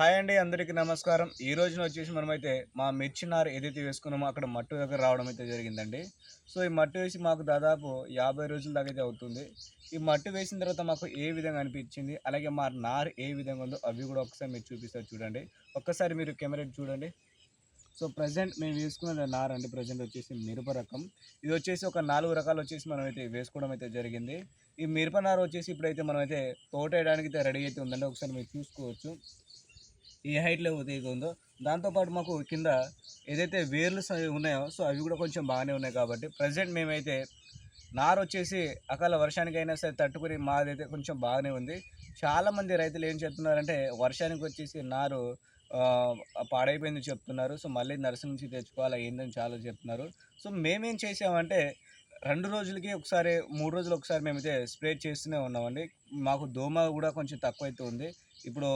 Hi అండి అందరికీ నమస్కారం. ఈ రోజున వచ్చేసి మనమైతే మా మిర్చి నారు ఏదైతే వేసుకున్నామో అక్కడ మట్టు దగ్గర రావడం అయితే జరిగిందండి. సో ఈ మట్టు వేసి మాకు దాదాపు యాభై రోజుల దాకా అయితే అవుతుంది. ఈ మట్టు వేసిన తర్వాత మాకు ఏ విధంగా అనిపించింది? అలాగే మా నారు ఏ విధంగా ఉందో అవి కూడా ఒకసారి మీరు చూపిస్తారు చూడండి. ఒక్కసారి మీరు కెమెరా చూడండి. సో ప్రజెంట్ మేము వేసుకున్న నారు అండి. ప్రజెంట్ వచ్చేసి మిరప రకం. ఇది వచ్చేసి ఒక నాలుగు రకాలు వచ్చేసి మనం అయితే వేసుకోవడం అయితే జరిగింది. ఈ మిరప నారు వచ్చేసి ఇప్పుడైతే మనం అయితే తోట వేయడానికి అయితే రెడీ అయితే ఉందండి. ఒకసారి మీరు చూసుకోవచ్చు. ఈ హైట్లో ఉదయం ఉందో. దాంతోపాటు మాకు కింద ఏదైతే వేర్లు ఉన్నాయో సో అవి కూడా కొంచెం బాగానే ఉన్నాయి కాబట్టి ప్రజెంట్ మేమైతే నారు వచ్చేసి అకాల వర్షానికైనా సరే తట్టుకుని మాదైతే కొంచెం బాగానే ఉంది. చాలామంది రైతులు ఏం చెప్తున్నారంటే వర్షానికి వచ్చేసి నారు పాడైపోయిందని పాడైపోయింది చెప్తున్నారు. సో మళ్ళీ నర్సరీ నుంచి తెచ్చుకోవాలా ఏందని చాలా చెప్తున్నారు. సో మేమేం చేసామంటే రెండు రోజులకి ఒకసారి మూడు రోజులు ఒకసారి మేమైతే స్ప్రే చేస్తూనే ఉన్నామండి. మాకు దోమ కూడా కొంచెం తక్కువ అయితే ఉంది. ఇప్పుడు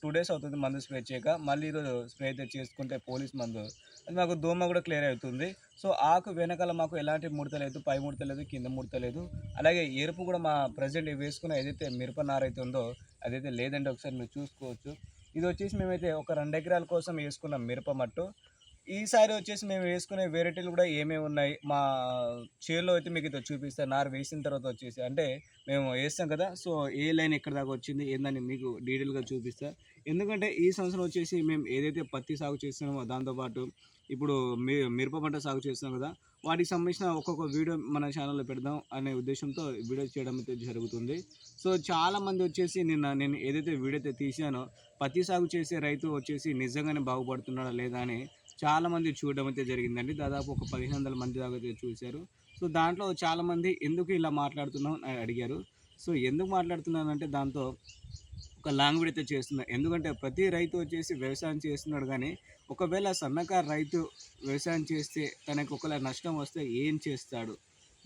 టూ డేస్ అవుతుంది మందు స్ప్రే చేయక మళ్ళీ ఈరోజు స్ప్రే అయితే చేసుకుంటే పోలీస్ మందు. అది మాకు దోమ కూడా క్లియర్ అవుతుంది. సో ఆకు వెనకాల మాకు ఎలాంటి ముడత లేదు పై ముడత లేదు కింద ముడత లేదు. అలాగే ఎరుపు కూడా మా ప్రజెంట్ వేసుకున్న ఏదైతే మిరప నార అయితే ఉందో అదైతే లేదంటే ఒకసారి మీరు చూసుకోవచ్చు. ఇది వచ్చేసి మేమైతే ఒక రెండు ఎకరాల కోసం వేసుకున్న మిరప మట్టు. ఈసారి వచ్చేసి మేము వేసుకునే వెరైటీలు కూడా ఏమేమి ఉన్నాయి? మా చేలో అయితే మీకు అయితే చూపిస్తాను నారు వేసిన తర్వాత వచ్చేసి అంటే మేము వేస్తాం కదా సో ఏ లైన్ ఎక్కడ దాకా వచ్చింది ఏందని మీకు డీటెయిల్గా చూపిస్తా. ఎందుకంటే ఈ సంవత్సరం వచ్చేసి మేము ఏదైతే పత్తి సాగు చేస్తున్నామో దాంతోపాటు ఇప్పుడు మీ మిరప పంట సాగు చేస్తున్నాం కదా వాటికి సంబంధించిన ఒక్కొక్క వీడియో మన ఛానల్లో పెడదాం అనే ఉద్దేశంతో వీడియో చేయడం అయితే జరుగుతుంది. సో చాలామంది వచ్చేసి నిన్న నేను ఏదైతే వీడియో అయితే తీసానో పత్తి సాగు చేసే రైతు వచ్చేసి నిజంగానే బాగుపడుతున్నాడా లేదా అని చాలామంది చూడడం అయితే జరిగిందండి. దాదాపు ఒక పదిహేను వందల మంది దాకా అయితే చూశారు. సో దాంట్లో చాలామంది ఎందుకు ఇలా మాట్లాడుతున్నాం అని అడిగారు. సో ఎందుకు మాట్లాడుతున్నానంటే దాంతో ఒక లాంగ్వేజ్ అయితే చేస్తున్నారు ఎందుకంటే ప్రతి రైతు వచ్చేసి వ్యవసాయం చేస్తున్నాడు కానీ ఒకవేళ సన్నకారు రైతు వ్యవసాయం చేస్తే తనకు ఒకవేళ నష్టం వస్తే ఏం చేస్తాడు?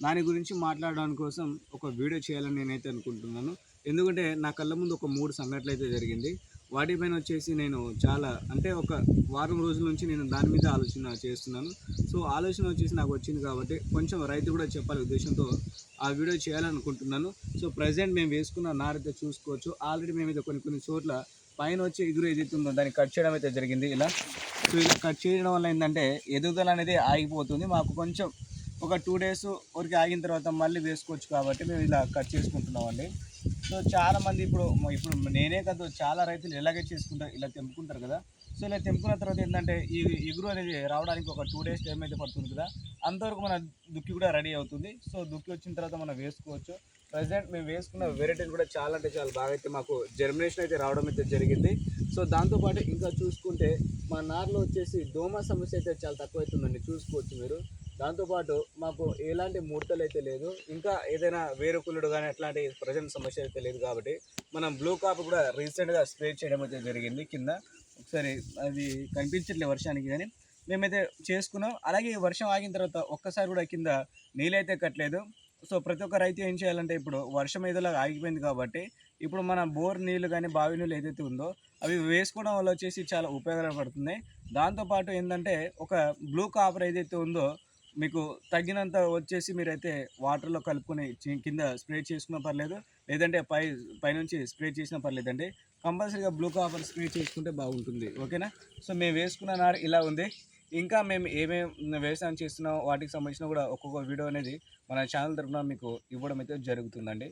దాని గురించి మాట్లాడడం కోసం ఒక వీడియో చేయాలని నేనైతే అనుకుంటున్నాను. ఎందుకంటే నా కళ్ళ ముందు ఒక మూడు సంఘటనలు అయితే జరిగింది. వాటిపైన వచ్చేసి నేను చాలా అంటే ఒక వారం రోజుల నుంచి నేను దాని మీద ఆలోచన చేస్తున్నాను. సో ఆలోచన వచ్చేసి నాకు వచ్చింది కాబట్టి కొంచెం రైతు కూడా చెప్పాలి ఉద్దేశంతో ఆ వీడియో చేయాలనుకుంటున్నాను. సో ప్రజెంట్ మేము వేసుకున్న నారైతే చూసుకోవచ్చు. ఆల్రెడీ మేము అయితే కొన్ని కొన్ని చోట్ల పైన వచ్చే ఎదురు ఏదైతే ఉందో దాన్ని కట్ చేయడం అయితే జరిగింది ఇలా. సో ఇలా కట్ చేయడం వల్ల ఏంటంటే ఎదుగుదల అనేది ఆగిపోతుంది. మాకు కొంచెం ఒక టూ డేస్ వరకు ఆగిన తర్వాత మళ్ళీ వేసుకోవచ్చు కాబట్టి మేము ఇలా కట్ చేసుకుంటున్నామండి. సో చాలా మంది ఇప్పుడు ఇప్పుడు నేనే కాదు చాలా రైతులు ఇలాగే చేసుకుంటారు ఇలా తెంపుకుంటారు కదా. సో ఇలా తెంపుకున్న తర్వాత ఏంటంటే ఈ ఎగురు అనేది రావడానికి ఒక టూ డేస్ టైం అయితే పడుతుంది కదా. అంతవరకు మన దుక్కి కూడా రెడీ అవుతుంది. సో దుక్కి వచ్చిన తర్వాత మనం వేసుకోవచ్చు. ప్రజెంట్ మేము వేసుకున్న వెరైటీలు కూడా చాలా అంటే చాలా బాగా అయితే మాకు జర్మినేషన్ అయితే రావడం అయితే జరిగింది. సో దాంతోపాటు ఇంకా చూసుకుంటే మా నార్లో వచ్చేసి దోమ సమస్య అయితే చాలా తక్కువ అవుతుందండి చూసుకోవచ్చు మీరు. దాంతోపాటు మాకు ఎలాంటి ముడతలు అయితే లేదు. ఇంకా ఏదైనా వేరే కుళ్ళుడు కానీ అట్లాంటి ప్రజెంట్ సమస్య అయితే లేదు కాబట్టి మనం బ్లూ కాప్ కూడా రీసెంట్గా స్ప్రే చేయడం అయితే జరిగింది కింద. ఒకసారి అది కనిపించట్లేదు వర్షానికి కానీ. మేమైతే చేసుకున్నాం. అలాగే వర్షం ఆగిన తర్వాత ఒక్కసారి కూడా కింద నీళ్ళైతే కట్టలేదు. సో ప్రతి ఒక్క రైతు ఏం చేయాలంటే ఇప్పుడు వర్షం ఏదోలా ఆగిపోయింది కాబట్టి ఇప్పుడు మన బోర్ నీళ్ళు కానీ బావి నీళ్ళు ఏదైతే ఉందో అవి వేసుకోవడం వల్ల వచ్చేసి చాలా ఉపయోగపడుతుంది దాంతోపాటు ఏంటంటే ఒక బ్లూ కాపర్ ఏదైతే ఉందో మీకు తగినంత వచ్చేసి మీరైతే వాటర్లో కలుపుకొని కింద స్ప్రే చేసుకున్నా పర్లేదు లేదంటే పై పైనుంచి స్ప్రే చేసినా పర్లేదండి. కంపల్సరీగా బ్లూ కాపర్ స్ప్రే చేసుకుంటే బాగుంటుంది. ఓకేనా? సో మేము వేసుకున్న నారు ఇలా ఉంది. ఇంకా మేము ఏమేమి వ్యవసాయం చేస్తున్నాం వాటికి సంబంధించిన కూడా ఒక్కొక్క వీడియో అనేది మన ఛానల్ తరఫున మీకు ఇవ్వడం అయితే జరుగుతుందండి.